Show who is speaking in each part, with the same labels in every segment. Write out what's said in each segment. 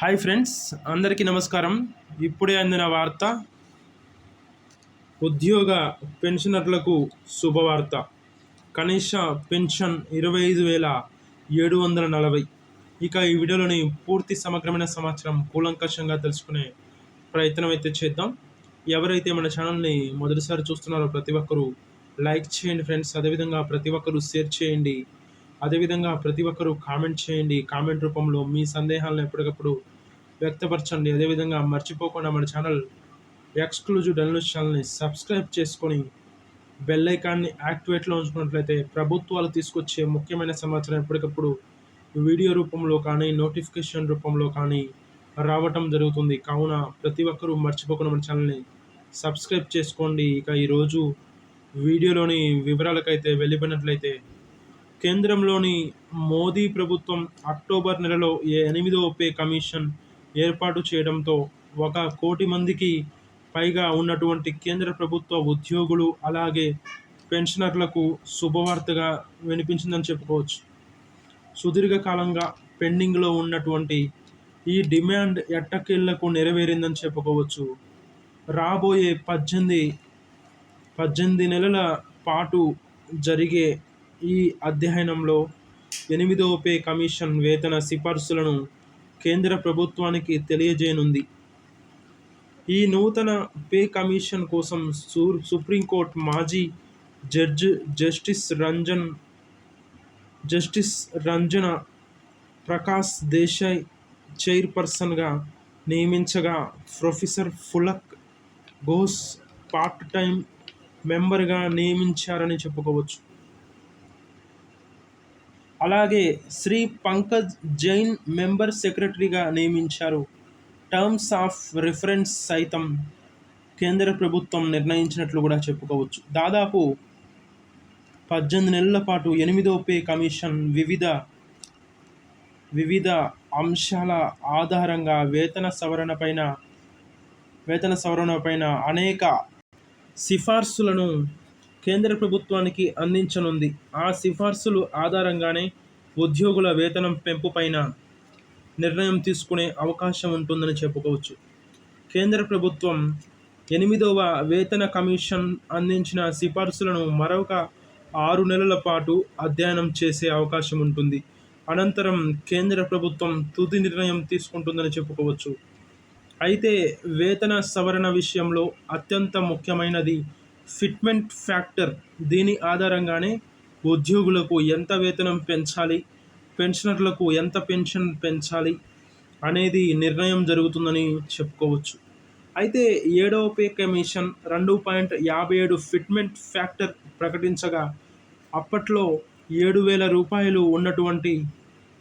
Speaker 1: Hi friends అందరికీ నమస్కారం. ఇప్పుడే అందిన వార్త ఉద్యోగ పెన్షనర్లకు శుభవార్త. కనీస పెన్షన్ ఇరవై ఐదు వేల ఏడు వందల నలభై. ఇక ఈ వీడియోలోని పూర్తి సమగ్రమైన సమాచారం కూలంకషంగా తెలుసుకునే ప్రయత్నం అయితే చేద్దాం. ఎవరైతే మన ఛానల్ని మొదటిసారి చూస్తున్నారో ప్రతి ఒక్కరూ లైక్ చేయండి ఫ్రెండ్స్. అదేవిధంగా ప్రతి ఒక్కరూ షేర్ చేయండి. అదేవిధంగా ప్రతి ఒక్కరూ కామెంట్ చేయండి. కామెంట్ రూపంలో మీ సందేహాలను ఎప్పటికప్పుడు వ్యక్తపరచండి. అదేవిధంగా మర్చిపోకుండా మన ఛానల్ ఎక్స్క్లూజివ్ డెన్లూస్ ఛానల్ని సబ్స్క్రైబ్ చేసుకొని బెల్ ఐకాన్ని యాక్టివేట్లో ఉంచుకున్నట్లయితే ప్రభుత్వాలు తీసుకొచ్చే ముఖ్యమైన సమాచారం ఎప్పటికప్పుడు వీడియో రూపంలో కానీ నోటిఫికేషన్ రూపంలో కానీ రావటం జరుగుతుంది. కావున ప్రతి ఒక్కరూ మర్చిపోకుండా మన ఛానల్ని సబ్స్క్రైబ్ చేసుకోండి. ఇక ఈరోజు వీడియోలోని వివరాలకైతే వెళ్ళిపోయినట్లయితే కేంద్రంలోని మోదీ ప్రభుత్వం అక్టోబర్ నెలలో ఎనిమిదో పే కమిషన్ ఏర్పాటు చేయడంతో ఒక కోటి మందికి పైగా ఉన్నటువంటి కేంద్ర ప్రభుత్వ ఉద్యోగులు అలాగే పెన్షనర్లకు శుభవార్తగా వినిపించిందని చెప్పుకోవచ్చు. సుదీర్ఘకాలంగా పెండింగ్లో ఉన్నటువంటి ఈ డిమాండ్ ఎట్టకేళ్ళకు నెరవేరిందని చెప్పుకోవచ్చు. రాబోయే పద్దెనిమిది పద్దెనిమిది నెలల పాటు జరిగే ఈ అధ్యయనంలో ఎనిమిదవ పే కమిషన్ వేతన సిఫార్సులను కేంద్ర ప్రభుత్వానికి తెలియజేయనుంది. ఈ నూతన పే కమిషన్ కోసం సుప్రీంకోర్టు మాజీ judge justice Ranjan justice Ranjana Prakash Desai చైర్పర్సన్గా నియమించగా professor Pulak Ghosh part time మెంబర్గా నియమించారని చెప్పుకోవచ్చు. అలాగే శ్రీ పంకజ్ జైన్ మెంబర్ సెక్రటరీగా నియమించారు. టర్మ్స్ ఆఫ్ రిఫరెన్స్ సైతం కేంద్ర ప్రభుత్వం నిర్ణయించినట్లు కూడా చెప్పుకోవచ్చు. దాదాపు పద్దెనిమిది నెలల పాటు ఎనిమిదో పే కమిషన్ వివిధ వివిధ అంశాల ఆధారంగా వేతన సవరణ పైన వేతన సవరణ పైన అనేక సిఫార్సులను కేంద్ర ప్రభుత్వానికి అందించనుంది. ఆ సిఫార్సులు ఆధారంగానే ఉద్యోగుల వేతనం పెంపు పైన నిర్ణయం తీసుకునే అవకాశం ఉంటుందని చెప్పుకోవచ్చు. కేంద్ర ప్రభుత్వం ఎనిమిదవ వేతన కమిషన్ అందించిన సిఫార్సులను మరొక ఆరు నెలల పాటు అధ్యయనం చేసే అవకాశం ఉంటుంది. అనంతరం కేంద్ర ప్రభుత్వం తుది నిర్ణయం తీసుకుంటుందని చెప్పుకోవచ్చు. అయితే వేతన సవరణ విషయంలో అత్యంత ముఖ్యమైనది ఫిట్మెంట్ ఫ్యాక్టర్ దీని ఆధారంగానే ఉద్యోగులకు ఎంత వేతనం పెంచాలి పెన్షనర్లకు ఎంత పెన్షన్ పెంచాలి అనేది నిర్ణయం జరుగుతుందని చెప్పుకోవచ్చు. అయితే ఏడవ పే కమిషన్ రెండు పాయింట్ యాభై ఏడు ఫిట్మెంట్ ఫ్యాక్టర్ ప్రకటించగా అప్పట్లో ఏడు వేల రూపాయలు ఉన్నటువంటి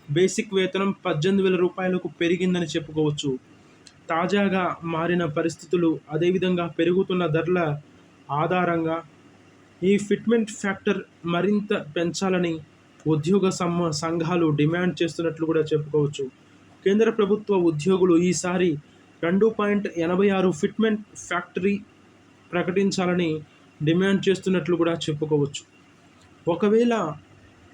Speaker 1: బేసిక్ వేతనం పద్దెనిమిది వేల రూపాయలకు పెరిగిందని చెప్పుకోవచ్చు. తాజాగా మారిన పరిస్థితులు అదేవిధంగా పెరుగుతున్న ధరల ఆధారంగా ఈ ఫిట్మెంట్ ఫ్యాక్టర్ మరింత పెంచాలని ఉద్యోగ సమ్మ సంఘాలు డిమాండ్ చేస్తున్నట్లు కూడా చెప్పుకోవచ్చు. కేంద్ర ప్రభుత్వ ఉద్యోగులు ఈసారి రెండు పాయింట్ ఎనభై ఆరు ఫిట్మెంట్ ఫ్యాక్టరీ ప్రకటించాలని డిమాండ్ చేస్తున్నట్లు కూడా చెప్పుకోవచ్చు. ఒకవేళ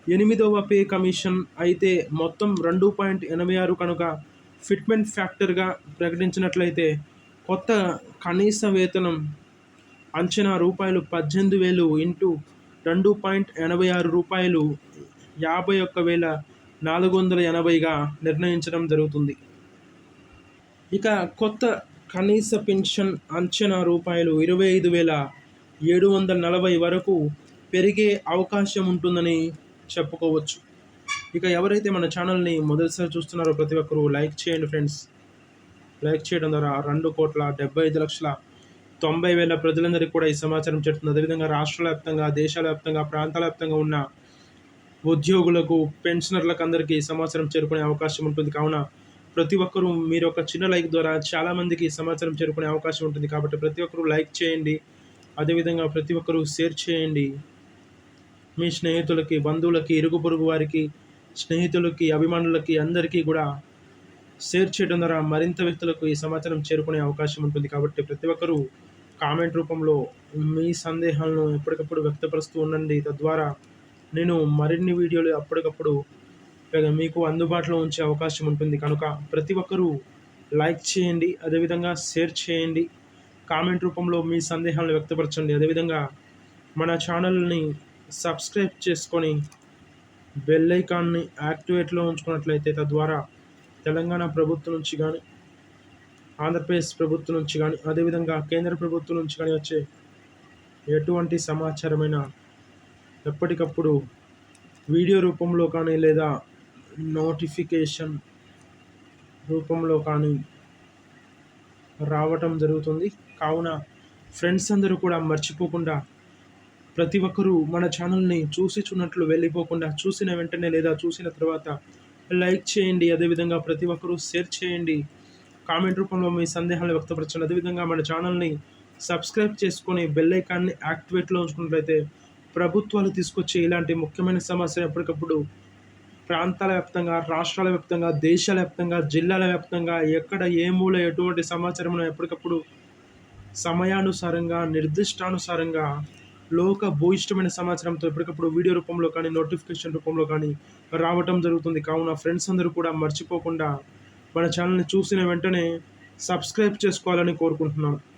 Speaker 1: ఎనిమిదవ పే కమిషన్ అయితే మొత్తం రెండు పాయింట్ ఎనభై ఆరు కనుక ఫిట్మెంట్ ఫ్యాక్టర్గా ప్రకటించినట్లయితే కొత్త కనీస వేతనం అంచనా రూపాయలు పద్దెనిమిది వేలు ఇంటూ రెండు పాయింట్ ఎనభై ఆరు రూపాయలు యాభై ఒక్క వేల నాలుగు వందల ఎనభైగా నిర్ణయించడం జరుగుతుంది. ఇక కొత్త కనీస పెన్షన్ అంచనా రూపాయలు ఇరవై ఐదు వేల ఏడు వందల నలభై వరకు పెరిగే అవకాశం ఉంటుందని చెప్పుకోవచ్చు. ఇక ఎవరైతే మన ఛానల్ని మొదటిసారి చూస్తున్నారో ప్రతి ఒక్కరూ లైక్ చేయండి ఫ్రెండ్స్. లైక్ చేయడం ద్వారా రెండు కోట్ల డెబ్బై ఐదు లక్షల తొంభై వేల ప్రజలందరికీ కూడా ఈ సమాచారం చెప్తుంది. అదేవిధంగా రాష్ట్ర వ్యాప్తంగా దేశాల వ్యాప్తంగా ప్రాంతాల వ్యాప్తంగా ఉన్న ఉద్యోగులకు పెన్షనర్లకు అందరికీ సమాచారం చేరుకునే అవకాశం ఉంటుంది. కావున ప్రతి ఒక్కరూ మీరు ఒక చిన్న లైక్ ద్వారా చాలామందికి సమాచారం చేరుకునే అవకాశం ఉంటుంది. కాబట్టి ప్రతి ఒక్కరూ లైక్ చేయండి. అదేవిధంగా ప్రతి ఒక్కరూ షేర్ చేయండి. మీ స్నేహితులకి బంధువులకి ఇరుగు పొరుగు వారికి స్నేహితులకి అభిమానులకి అందరికీ కూడా షేర్ చేయడం ద్వారా మరింత వ్యక్తులకు ఈ సమాచారం చేరుకునే అవకాశం ఉంటుంది. కాబట్టి ప్రతి ఒక్కరూ కామెంట్ రూపంలో మీ సందేహాలను ఎప్పటికప్పుడు వ్యక్తపరుస్తూ ఉండండి. తద్వారా నేను మరిన్ని వీడియోలు అప్పటికప్పుడు మీకు అందుబాటులో ఉంచే అవకాశం ఉంటుంది. కనుక ప్రతి ఒక్కరూ లైక్ చేయండి అదేవిధంగా షేర్ చేయండి కామెంట్ రూపంలో మీ సందేహాలను వ్యక్తపరచండి. అదేవిధంగా మన ఛానల్ని సబ్స్క్రైబ్ చేసుకొని బెల్ ఐకాన్ని యాక్టివేట్లో ఉంచుకున్నట్లయితే తద్వారా తెలంగాణ ప్రభుత్వం నుంచి కానీ ఆంధ్రప్రదేశ్ ప్రభుత్వం నుంచి కానీ అదేవిధంగా కేంద్ర ప్రభుత్వం నుంచి కానీ వచ్చే ఎటువంటి సమాచారమైన ఎప్పటికప్పుడు వీడియో రూపంలో కానీ లేదా నోటిఫికేషన్ రూపంలో కానీ రావటం జరుగుతుంది. కావున ఫ్రెండ్స్ అందరూ కూడా మర్చిపోకుండా ప్రతి ఒక్కరూ మన ఛానల్ని చూసి చూన్నట్లు వెళ్ళిపోకుండా చూసిన వెంటనే లేదా చూసిన తర్వాత లైక్ చేయండి అదేవిధంగా ప్రతి ఒక్కరూ షేర్ చేయండి. కామెంట్ రూపంలో మీ సందేహాలు వ్యక్తపరచండి. అదేవిధంగా మన ఛానల్ని సబ్స్క్రైబ్ చేసుకొని బెల్ ఐకాన్ని యాక్టివేట్లో ఉంచుకున్నట్లయితే ప్రభుత్వాలు తీసుకొచ్చే ఇలాంటి ముఖ్యమైన సమస్యలు ఎప్పటికప్పుడు ప్రాంతాల వ్యాప్తంగా రాష్ట్రాల వ్యాప్తంగా దేశాల వ్యాప్తంగా జిల్లాల వ్యాప్తంగా ఎక్కడ ఏ మూల ఎటువంటి సమాచారం ఎప్పటికప్పుడు సమయానుసారంగా నిర్దిష్టానుసారంగా లోక భూయిష్టమైన సమాచారంతో ఎప్పటికప్పుడు వీడియో రూపంలో కానీ నోటిఫికేషన్ రూపంలో కానీ రావటం జరుగుతుంది. కావున ఫ్రెండ్స్ అందరూ కూడా మర్చిపోకుండా మన ఛానల్ని చూసిన వెంటనే సబ్స్క్రైబ్ చేసుకోవాలని కోరుకుంటున్నాను.